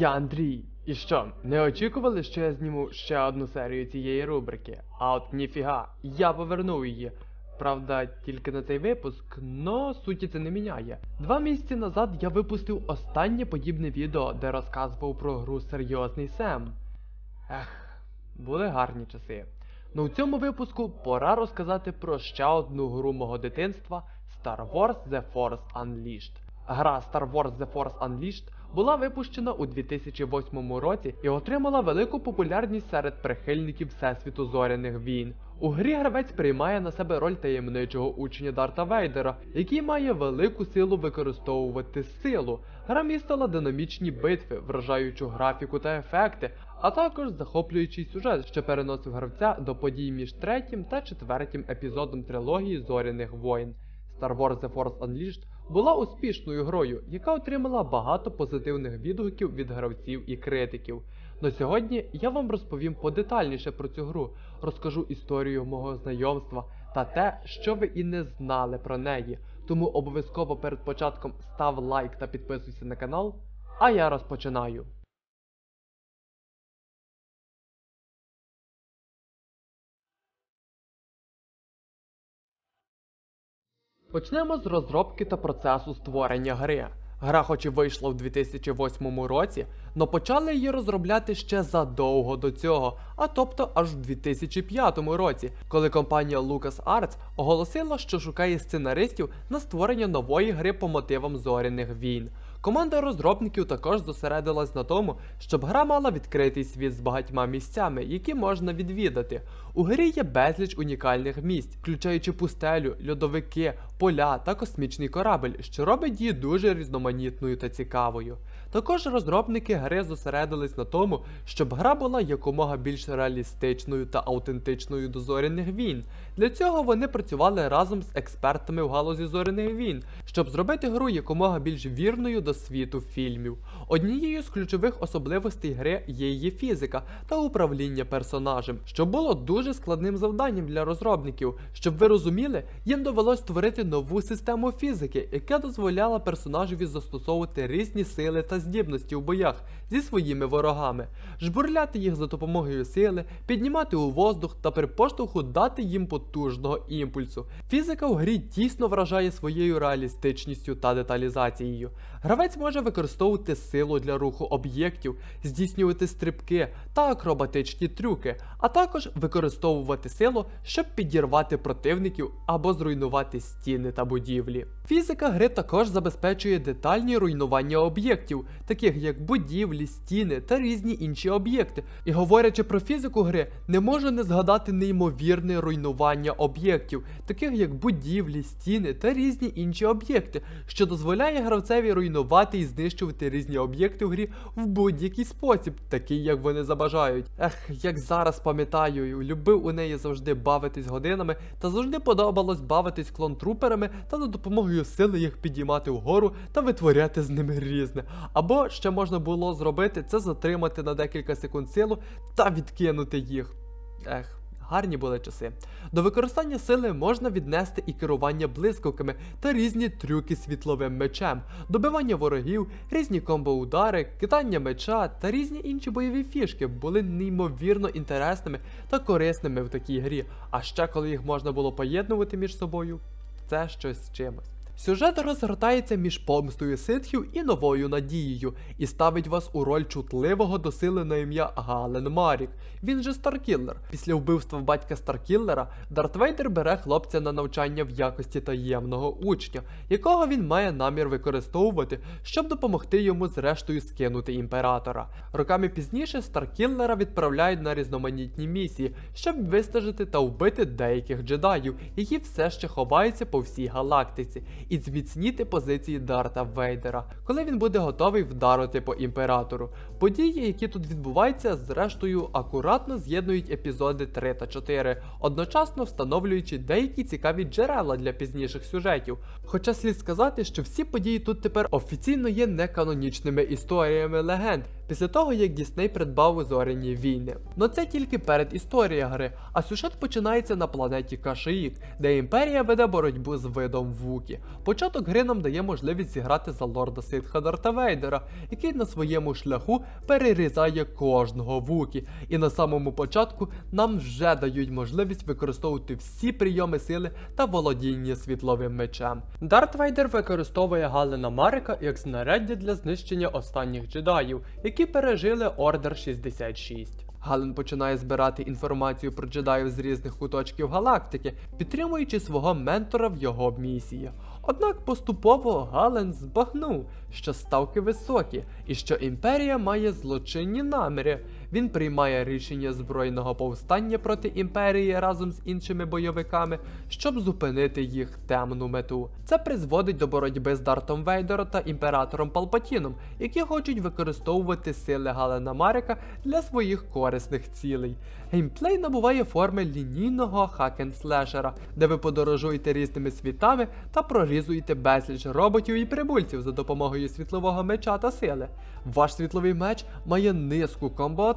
я Андрій. І що, не очікували, що я зніму ще одну серію цієї рубрики? А от ніфіга, я повернув її. Правда, тільки на цей випуск, но суті це не міняє. Два місяці назад я випустив останнє подібне відео, де розказував про гру Серйозний Сем. Ех, були гарні часи. Ну в цьому випуску пора розказати про ще одну гру мого дитинства Star Wars The Force Unleashed. Гра Star Wars The Force Unleashed була випущена у 2008 році і отримала велику популярність серед прихильників Всесвіту зоряних війн. У грі гравець приймає на себе роль таємничого учня Дарта Вейдера, який має велику силу використовувати силу. Гра містила динамічні битви, вражаючу графіку та ефекти, а також захоплюючий сюжет, що переносив гравця до подій між третім та четвертим епізодом трилогії Зоряних воїн. Star Wars The Force Unleashed була успішною грою, яка отримала багато позитивних відгуків від гравців і критиків. На сьогодні я вам розповім подетальніше про цю гру, розкажу історію мого знайомства та те, що ви і не знали про неї. Тому обов'язково перед початком став лайк та підписуйся на канал. А я розпочинаю. Почнемо з розробки та процесу створення гри. Гра хоч і вийшла в 2008 році, но почали її розробляти ще задовго до цього, а тобто аж в 2005 році, коли компанія LucasArts оголосила, що шукає сценаристів на створення нової гри по мотивам зоряних війн. Команда розробників також зосередилась на тому, щоб гра мала відкритий світ з багатьма місцями, які можна відвідати. У грі є безліч унікальних місць, включаючи пустелю, льодовики, поля та космічний корабль, що робить її дуже різноманітною та цікавою. Також розробники гри зосередились на тому, щоб гра була якомога більш реалістичною та аутентичною до зоряних війн. Для цього вони працювали разом з експертами в галузі зоряних війн, щоб зробити гру якомога більш вірною до світу фільмів. Однією з ключових особливостей гри є її фізика та управління персонажем, що було дуже складним завданням для розробників. Щоб ви розуміли, їм довелось створити нову систему фізики, яка дозволяла персонажеві застосовувати різні сили та здібності у боях зі своїми ворогами, жбурляти їх за допомогою сили, піднімати у воздух та при поштовху дати їм потужного імпульсу. Фізика в грі тісно вражає своєю реалістичністю та деталізацією. Гравець може використовувати силу для руху об'єктів, здійснювати стрибки та акробатичні трюки, а також використовувати силу, щоб підірвати противників або зруйнувати стіни та будівлі. Фізика гри також забезпечує детальні руйнування об'єктів, таких як будівлі, стіни та різні інші об'єкти. І говорячи про фізику гри, не можу не згадати неймовірне руйнування об'єктів, таких як будівлі, стіни та різні інші об'єкти, що дозволяє гравцеві руйнувати і знищувати різні об'єкти в грі в будь-який спосіб, такий як вони забажають. Ех, як зараз пам'ятаю, любив у неї завжди бавитись годинами, та завжди подобалось бавитись клон-труперами та за допомогою сили їх підіймати вгору та витворяти з ними різне. Або ще можна було зробити це затримати на декілька секунд силу та відкинути їх. Ех. Гарні були часи. До використання сили можна віднести і керування блискавками та різні трюки світловим мечем, добивання ворогів, різні комбо-удари, кидання меча та різні інші бойові фішки були неймовірно інтересними та корисними в такій грі. А ще коли їх можна було поєднувати між собою, це щось з чимось. Сюжет розгортається між помстою ситхів і новою надією, і ставить вас у роль чутливого до сили на ім'я Гален Марік. Він же Старкіллер. Після вбивства батька Старкіллера Дарт Вейдер бере хлопця на навчання в якості таємного учня, якого він має намір використовувати, щоб допомогти йому зрештою скинути імператора. Роками пізніше Старкіллера відправляють на різноманітні місії, щоб вистежити та вбити деяких джедаїв, які все ще ховаються по всій галактиці і зміцніти позиції Дарта Вейдера, коли він буде готовий вдарити по імператору. Події, які тут відбуваються, зрештою акуратно з'єднують епізоди 3 та 4, одночасно встановлюючи деякі цікаві джерела для пізніших сюжетів. Хоча слід сказати, що всі події тут тепер офіційно є неканонічними історіями легенд, після того як Дісней придбав зоряні війни. Но це тільки перед історією гри, а сюжет починається на планеті Кашиїк, де імперія веде боротьбу з видом Вукі. Початок гри нам дає можливість зіграти за лорда Ситха Дарта Вейдера, який на своєму шляху перерізає кожного Вукі. І на самому початку нам вже дають можливість використовувати всі прийоми сили та володіння світловим мечем. Дарт Вейдер використовує Галина Марика як знаряддя для знищення останніх джедаїв, які пережили Ордер 66. Гален починає збирати інформацію про джедаїв з різних куточків галактики, підтримуючи свого ментора в його місії. Однак поступово Гален збагнув, що ставки високі і що імперія має злочинні наміри. Він приймає рішення збройного повстання проти імперії разом з іншими бойовиками, щоб зупинити їх темну мету. Це призводить до боротьби з Дартом Вейдером та імператором Палпатіном, які хочуть використовувати сили Галена Марика для своїх корисних цілей. Геймплей набуває форми лінійного хакен-слешера, де ви подорожуєте різними світами та прорізуєте безліч роботів і прибульців за допомогою світлового меча та сили. Ваш світловий меч має низку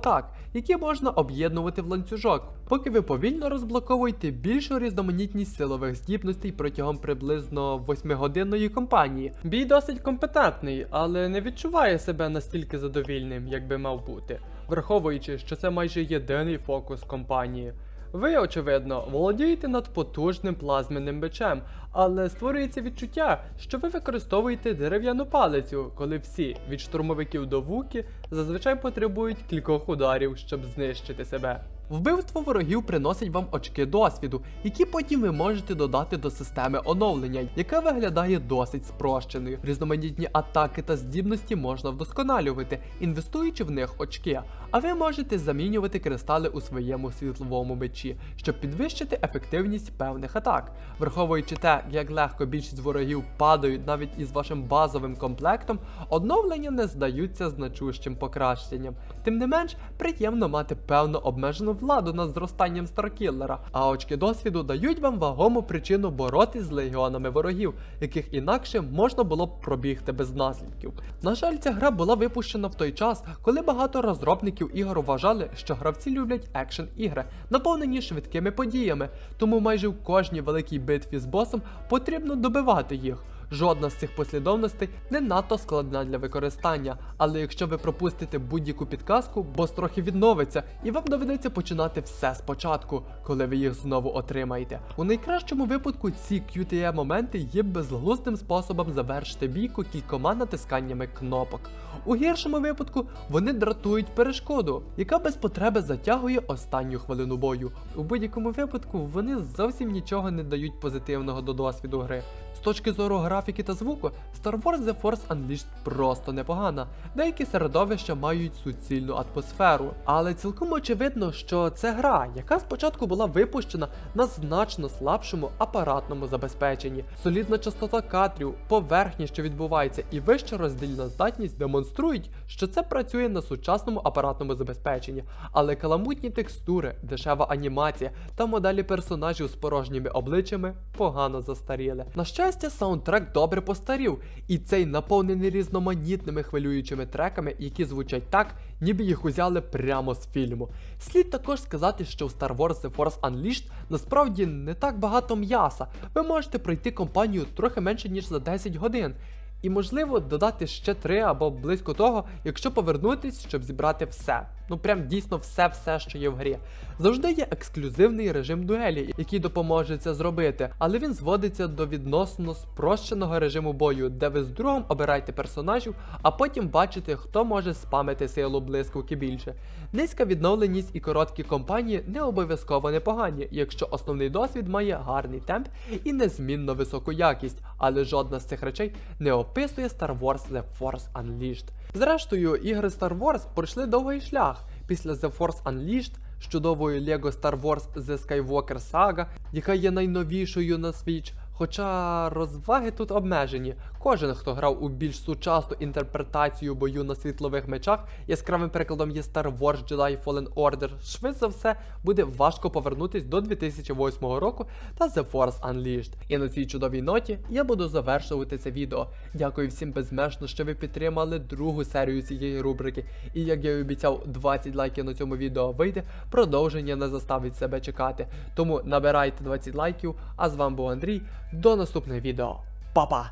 комбо-атак, які можна об'єднувати в ланцюжок, поки ви повільно розблоковуєте більшу різноманітність силових здібностей протягом приблизно 8-годинної кампанії. Бій досить компетентний, але не відчуває себе настільки задовільним, як би мав бути, враховуючи, що це майже єдиний фокус компанії. Ви, очевидно, володієте надпотужним плазменним мечем, але створюється відчуття, що ви використовуєте дерев'яну палицю, коли всі, від штурмовиків до вуки, зазвичай потребують кількох ударів, щоб знищити себе. Вбивство ворогів приносить вам очки досвіду, які потім ви можете додати до системи оновлення, яка виглядає досить спрощеною. Різноманітні атаки та здібності можна вдосконалювати, інвестуючи в них очки. А ви можете замінювати кристали у своєму світловому мечі, щоб підвищити ефективність певних атак. Враховуючи те, як легко більшість ворогів падають навіть із вашим базовим комплектом, оновлення не здаються значущим покращенням. Тим не менш, приємно мати певно обмежену владу над зростанням старкіллера, а очки досвіду дають вам вагому причину боротись з легіонами ворогів, яких інакше можна було б пробігти без наслідків. На жаль, ця гра була випущена в той час, коли багато розробників ігор вважали, що гравці люблять екшен ігри, наповнені швидкими подіями, тому майже в кожній великій битві з босом потрібно добивати їх. Жодна з цих послідовностей не надто складна для використання, але якщо ви пропустите будь-яку підказку, бос трохи відновиться, і вам доведеться починати все спочатку, коли ви їх знову отримаєте. У найкращому випадку ці QTE моменти є безглуздим способом завершити бійку кількома натисканнями кнопок. У гіршому випадку вони дратують перешкоду, яка без потреби затягує останню хвилину бою. У будь-якому випадку вони зовсім нічого не дають позитивного до досвіду гри. Точки зору графіки та звуку, Star Wars The Force Unleashed просто непогана. Деякі середовища мають суцільну атмосферу, але цілком очевидно, що це гра, яка спочатку була випущена на значно слабшому апаратному забезпеченні. Солідна частота кадрів, поверхні, що відбувається, і вища роздільна здатність демонструють, що це працює на сучасному апаратному забезпеченні, але каламутні текстури, дешева анімація та моделі персонажів з порожніми обличчями погано застаріли. На щастя, саундтрек добре постарів, і цей наповнений різноманітними хвилюючими треками, які звучать так, ніби їх узяли прямо з фільму. Слід також сказати, що в Star Wars The Force Unleashed насправді не так багато м'яса. Ви можете пройти компанію трохи менше ніж за 10 годин. І можливо додати ще три або близько того, якщо повернутись, щоб зібрати все. Ну прям дійсно все-все, що є в грі. Завжди є ексклюзивний режим дуелі, який допоможе це зробити, але він зводиться до відносно спрощеного режиму бою, де ви з другом обираєте персонажів, а потім бачите, хто може спамити силу блискавки більше. Низька відновленість і короткі кампанії не обов'язково непогані, якщо основний досвід має гарний темп і незмінно високу якість, але жодна з цих речей не описує Star Wars The Force Unleashed. Зрештою, ігри Star Wars пройшли довгий шлях. Після The Force Unleashed з чудовою LEGO Star Wars The Skywalker Saga, яка є найновішою на Switch, Хоча розваги тут обмежені. Кожен, хто грав у більш сучасну інтерпретацію бою на світлових мечах, яскравим прикладом є Star Wars Jedi Fallen Order, швидше за все буде важко повернутись до 2008 року та The Force Unleashed. І на цій чудовій ноті я буду завершувати це відео. Дякую всім безмежно, що ви підтримали другу серію цієї рубрики. І як я і обіцяв, 20 лайків на цьому відео вийде, продовження не заставить себе чекати. Тому набирайте 20 лайків, а з вами був Андрій. До наступного відео. Па-па!